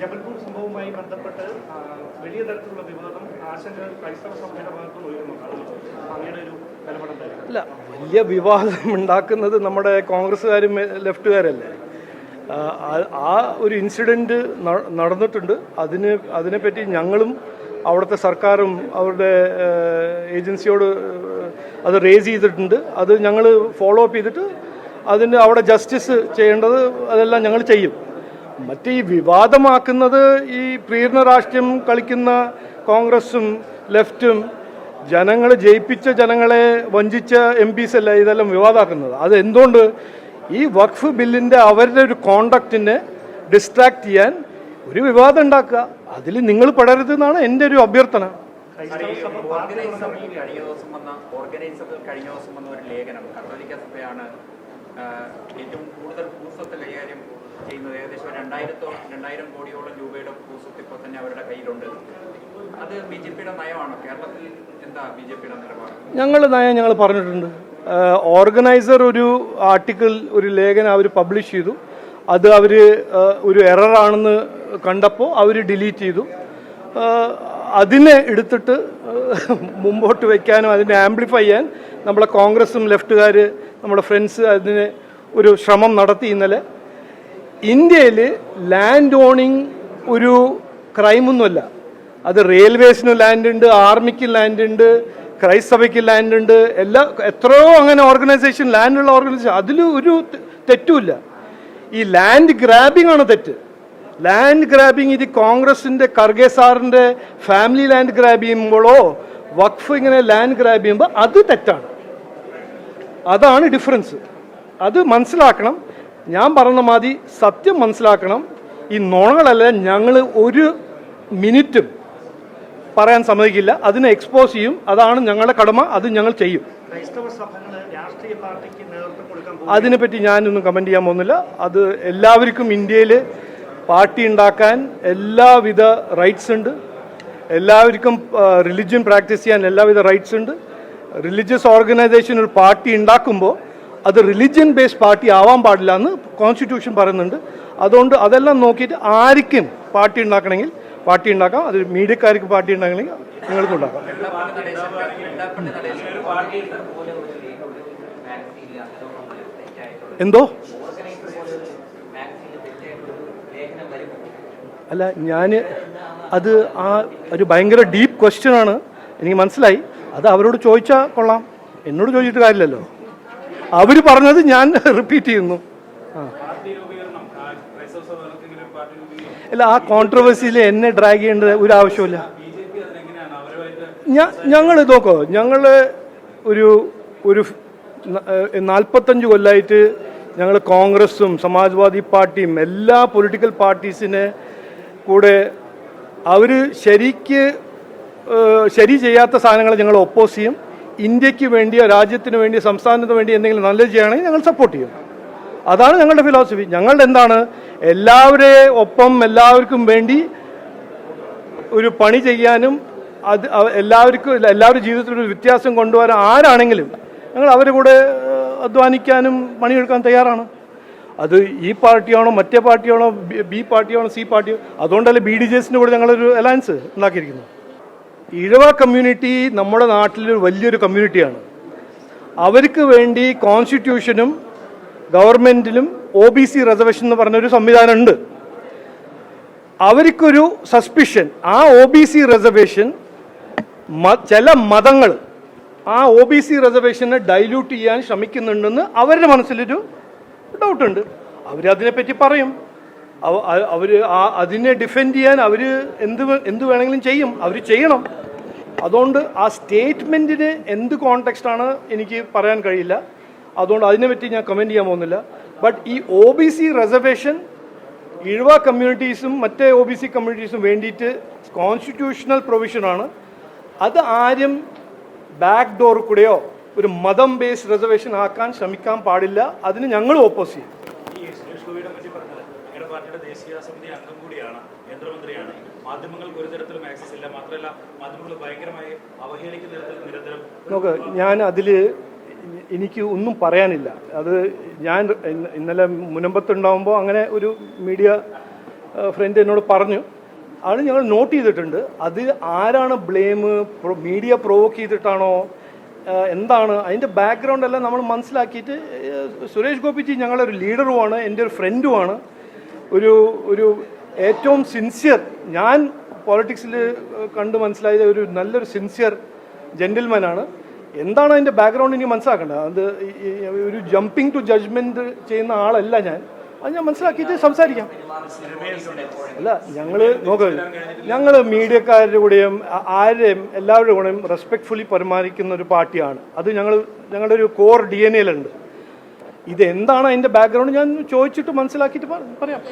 ജബൽപൂർ സംഭവവുമായി ബന്ധപ്പെട്ട് വലിയ തരത്തിലുള്ള വിവാദം ആശങ്ക ക്രൈസ്തവ സഭയുടെ ഭാഗത്തുനിന്ന് ഉയരുന്നുണ്ട് അത് അങ്ങയുടെ ഒരു അല്ല വലിയ വിവാദം ഉണ്ടാക്കുന്നത് നമ്മുടെ കോൺഗ്രസ്സുകാരും ലെഫ്റ്റുകാരല്ലേ? ആ, ഒരു ഇൻസിഡന്റ് നടന്നിട്ടുണ്ട്. അതിന് അതിനെപ്പറ്റി ഞങ്ങളും അവിടുത്തെ സർക്കാരും അവരുടെ ഏജൻസിയോട് അത് റേസ് ചെയ്തിട്ടുണ്ട്. അത് ഞങ്ങൾ ഫോളോ അപ്പ് ചെയ്തിട്ട് അതിന് അവിടെ ജസ്റ്റിസ് ചെയ്യേണ്ടത് അതെല്ലാം ഞങ്ങൾ ചെയ്യും. മറ്റേ ഈ വിവാദമാക്കുന്നത് ഈ പ്രീരണ രാഷ്ട്രീയം കളിക്കുന്ന കോൺഗ്രസും ലെഫ്റ്റും ജനങ്ങൾ ജയിപ്പിച്ച ജനങ്ങളെ വഞ്ചിച്ച എം പിസ് അല്ല ഇതെല്ലാം വിവാദമാക്കുന്നത്? അത് എന്തുകൊണ്ട് ഈ വഖഫ് ബില്ലിന്റെ അവരുടെ ഒരു കോണ്ടക്റ്റിനെ ഡിസ്ട്രാക്ട് ചെയ്യാൻ ഒരു വിവാദം ഉണ്ടാക്കുക? അതിൽ നിങ്ങൾ പെടരുത് എന്നാണ് എന്റെ ഒരു അഭ്യർത്ഥന. വന്ന കഴിഞ്ഞ വന്ന ഒരു ലേഖനം ഏറ്റവും കൂടുതൽ ചെയ്യുന്നത് ഏകദേശം രണ്ടായിരത്തോളം രണ്ടായിരം കോടിയോളം രൂപയുടെ ഭൂസ്വത്ത് ഇപ്പോൾ തന്നെ അവരുടെ കയ്യിലുണ്ട്. അത് ബി ജെ പിയുടെ നയമാണോ? കേരളത്തിൽ എന്താ ബി ജെ പിയുടെ നിലപാട്? ഞങ്ങൾ നയം ഞങ്ങൾ പറഞ്ഞിട്ടുണ്ട്. ഓർഗനൈസർ ഒരു ആർട്ടിക്കിൾ ഒരു ലേഖനം അവർ പബ്ലിഷ് ചെയ്തു. അത് അവർ ഒരു എററാണെന്ന് കണ്ടപ്പോൾ അവർ ഡിലീറ്റ് ചെയ്തു. അതിനെ എടുത്തിട്ട് മുമ്പോട്ട് വയ്ക്കാനും അതിനെ ആംപ്ലിഫൈ ചെയ്യാൻ നമ്മളെ കോൺഗ്രസും ലെഫ്റ്റുകാർ നമ്മുടെ ഫ്രണ്ട്സ് അതിന് ഒരു ശ്രമം നടത്തി ഇന്നലെ. ഇന്ത്യയിൽ ലാൻഡ് ഓണിങ് ഒരു ക്രൈമൊന്നുമല്ല അത് റെയിൽവേസിന് ലാൻഡ് ഉണ്ട് ആർമിക്ക് ലാൻഡ് ഉണ്ട് ക്രൈസ്തവയ്ക്ക് ലാൻഡ് ഉണ്ട് എല്ലാ എത്രയോ അങ്ങനെ ഓർഗനൈസേഷൻ ലാൻഡ് ഉള്ള ഓർഗനൈസേഷൻ അതിൽ ഒരു തെറ്റുമില്ല. ഈ ലാൻഡ് ഗ്രാബിംഗ് ആണ് തെറ്റ്. ലാൻഡ് ഗ്രാബിംഗ് ഇത് കോൺഗ്രസിന്റെ കർഗെ സാറിന്റെ ഫാമിലി ലാൻഡ് ഗ്രാബ് ചെയ്യുമ്പോഴോ വഖഫ് ഇങ്ങനെ ലാൻഡ് ഗ്രാബ് ചെയ്യുമ്പോൾ അത് തെറ്റാണ്. അതാണ് ഡിഫറൻസ് അത് മനസ്സിലാക്കണം. ഞാൻ പറഞ്ഞ മാതിരി സത്യം മനസ്സിലാക്കണം. ഈ നുണകളല്ല ഞങ്ങൾ ഒരു മിനിറ്റും പറയാൻ സമ്മതിക്കില്ല. അതിനെ എക്സ്പോസ് ചെയ്യും. അതാണ് ഞങ്ങളുടെ കടമ. അത് ഞങ്ങൾ ചെയ്യും. അതിനെപ്പറ്റി ഞാനൊന്നും കമന്റ് ചെയ്യാൻ പോകുന്നില്ല. അത് എല്ലാവർക്കും ഇന്ത്യയിൽ പാർട്ടി ഉണ്ടാക്കാൻ എല്ലാവിധ റൈറ്റ്സ് ഉണ്ട്. എല്ലാവർക്കും റിലിജ്യൻ പ്രാക്ടീസ് ചെയ്യാൻ എല്ലാവിധ റൈറ്റ്സ് ഉണ്ട്. റിലീജിയസ് ഓർഗനൈസേഷൻ ഒരു പാർട്ടി ഉണ്ടാക്കുമ്പോൾ അത് റിലിജ്യൻ ബേസ്ഡ് പാർട്ടി ആവാൻ പാടില്ല എന്ന് കോൺസ്റ്റിറ്റ്യൂഷൻ പറയുന്നുണ്ട്. അതുകൊണ്ട് അതെല്ലാം നോക്കിയിട്ട് ആർക്കും പാർട്ടി ഉണ്ടാക്കണമെങ്കിൽ പാർട്ടി ഉണ്ടാക്കാം. അത് മീഡിയക്കാർക്ക് പാർട്ടി ഉണ്ടാക്കണമെങ്കിൽ നിങ്ങൾക്ക് ഉണ്ടാക്കാം. എന്തോ? അല്ല ഞാൻ അത് ആ ഒരു ഭയങ്കര ഡീപ്പ് ക്വസ്റ്റ്യൻ ആണ്. എനിക്ക് മനസ്സിലായി. അത് അവരോട് ചോദിച്ചാൽ കൊള്ളാം. എന്നോട് ചോദിച്ചിട്ട് കാര്യമില്ലല്ലോ. അവർ പറഞ്ഞത് ഞാൻ റിപ്പീറ്റ് ചെയ്യുന്നു. അല്ല ആ കോൺട്രവേഴ്സിയിൽ എന്നെ ഡ്രാഗ് ചെയ്യേണ്ട ഒരു ആവശ്യമില്ല ഞങ്ങൾ നോക്കോ ഞങ്ങൾ ഒരു ഒരു നാൽപ്പത്തഞ്ച് കൊല്ലമായിട്ട് ഞങ്ങൾ കോൺഗ്രസും സമാജ്വാദി പാർട്ടിയും എല്ലാ പൊളിറ്റിക്കൽ പാർട്ടീസിനെ കൂടെ അവർ ശരിക്ക് ശരി ചെയ്യാത്ത സാധനങ്ങൾ ഞങ്ങൾ ഒപ്പോസ് ചെയ്യും. ഇന്ത്യയ്ക്ക് വേണ്ടിയോ രാജ്യത്തിന് വേണ്ടിയോ സംസ്ഥാനത്തിന് വേണ്ടി എന്തെങ്കിലും നല്ലത് ചെയ്യുകയാണെങ്കിൽ ഞങ്ങൾ സപ്പോർട്ട് ചെയ്യും. അതാണ് ഞങ്ങളുടെ ഫിലോസഫി ഞങ്ങളുടെ എന്താണ്? എല്ലാവരെ ഒപ്പം എല്ലാവർക്കും വേണ്ടി ഒരു പണി ചെയ്യാനും അത് എല്ലാവർക്കും എല്ലാവരുടെ ജീവിതത്തിലൊരു വ്യത്യാസം കൊണ്ടുവരാൻ ആരാണെങ്കിലും ഞങ്ങൾ അവരുടെ കൂടെ അധ്വാനിക്കാനും പണിയെടുക്കാൻ തയ്യാറാണ്. അത് ഈ പാർട്ടിയാണോ മറ്റേ പാർട്ടിയാണോ ബി പാർട്ടിയാണോ സി പാർട്ടിയോ അതുകൊണ്ടല്ലേ ബി ഡി ജെ എസിന്റെ കൂടെ ഞങ്ങളൊരു അലയൻസ് ഉണ്ടാക്കിയിരിക്കുന്നത്. ഇഴവ കമ്മ്യൂണിറ്റി നമ്മുടെ നാട്ടിലൊരു വലിയൊരു കമ്മ്യൂണിറ്റിയാണ് അവർക്ക് വേണ്ടി കോൺസ്റ്റിറ്റ്യൂഷനും ഗവൺമെന്റിലും ഒ ബി സി റിസർവേഷൻ എന്ന് പറഞ്ഞൊരു സംവിധാനമുണ്ട്. അവർക്കൊരു സസ്പിഷൻ ആ ഒ ബി സി റിസർവേഷൻ ചില മതങ്ങൾ ആ ഒ ബി സി റിസർവേഷനെ ഡൈല്യൂട്ട് ചെയ്യാൻ ശ്രമിക്കുന്നുണ്ടെന്ന് അവരുടെ മനസ്സിലൊരു ഡൗട്ടുണ്ട് അവരതിനെപ്പറ്റി പറയും. അവ- അ- അവർ ആ അതിനെ ഡിഫെൻഡ് ചെയ്യാൻ അവർ എന്ത് എന്ത് വേണമെങ്കിലും ചെയ്യും. അവർ ചെയ്യണം. അതുകൊണ്ട് ആ സ്റ്റേറ്റ്മെന്റിന് എന്ത് കോണ്ടെക്സ്റ്റാണ് എനിക്ക് പറയാൻ കഴിയില്ല. അതുകൊണ്ട് അതിനെ പറ്റി ഞാൻ കമന്റ് ചെയ്യാൻ പോകുന്നില്ല. ബട്ട് ഈ O B C reservation Ezhava കമ്മ്യൂണിറ്റീസും മറ്റേ ഒ ബി സി കമ്മ്യൂണിറ്റീസും വേണ്ടിയിട്ട് കോൺസ്റ്റിറ്റ്യൂഷണൽ പ്രൊവിഷനാണ് അത് ആരും ബാക്ക് ഡോർ കൂടെയോ ഒരു മതം ബേസ്ഡ് റിസർവേഷൻ ആക്കാൻ ശ്രമിക്കാൻ പാടില്ല. അതിന് ഞങ്ങൾ ഓപ്പോസ് ചെയ്യും ഈ സുരേഷ് ഗോപിയുടെ പറ്റി പറഞ്ഞത് നിങ്ങളുടെ പാർട്ടിയുടെ ദേശീയ സമിതി അംഗം കൂടിയാണ് കേന്ദ്രമന്ത്രിയാണ്. മാധ്യമങ്ങൾക്ക് ഒരു തരത്തിലും ആക്സസ് ഇല്ല. മാത്രമല്ല മാധ്യമങ്ങൾ ഭയങ്കരമായി അവഹേളിക്കുന്ന തരത്തിൽ നിരന്തരം നോക്ക് ഞാൻ അതിൽ എനിക്ക് ഒന്നും പറയാനില്ല. അത് ഞാൻ ഇന്ന- ഇന്നലെ മുനമ്പത്തുണ്ടാവുമ്പോൾ അങ്ങനെ ഒരു മീഡിയ ഫ്രണ്ട് എന്നോട് പറഞ്ഞു. അത് ഞങ്ങൾ നോട്ട് ചെയ്തിട്ടുണ്ട്. അത് ആരാണ് ബ്ലെയിം മീഡിയ പ്രൊവോക്ക് ചെയ്തിട്ടാണോ എന്താണ്? അതിന്റെ ബാക്ക്ഗ്രൗണ്ട് എല്ലാം നമ്മൾ മനസ്സിലാക്കിയിട്ട് സുരേഷ് ഗോപിജി ഞങ്ങളൊരു ലീഡറുമാണ് എന്റെ ഒരു ഫ്രണ്ടുമാണ് ഒരു ഒരു ഏറ്റവും സിൻസിയർ ഞാൻ പോളിറ്റിക്സിൽ കണ്ട് മനസ്സിലായത് ഒരു നല്ലൊരു സിൻസിയർ ജെന്റിൽമാനാണ് എന്താണ് അതിന്റെ ബാക്ക്ഗ്രൗണ്ട് ഇനി മനസ്സിലാക്കേണ്ടത് അത് ഒരു ജമ്പിങ് ടു ജഡ്ജ്മെന്റ് ചെയ്യുന്ന ആളല്ല ഞാൻ. അത് ഞാൻ മനസ്സിലാക്കിയിട്ട് സംസാരിക്കാം. അല്ല ഞങ്ങൾ നോക്ക് ഞങ്ങൾ മീഡിയക്കാരുടെ കൂടെയും ആരുടെയും എല്ലാവരുടെ കൂടെയും റെസ്പെക്ട്ഫുള്ളി പരിമാറിക്കുന്ന ഒരു പാർട്ടിയാണ്. അത് ഞങ്ങൾ ഞങ്ങളുടെ ഒരു കോർ ഡി എൻ എയിലുണ്ട് ഇത് എന്താണ് അതിന്റെ ബാക്ക്ഗ്രൗണ്ട് ഞാൻ ചോദിച്ചിട്ട് മനസ്സിലാക്കിയിട്ട് പറയാം.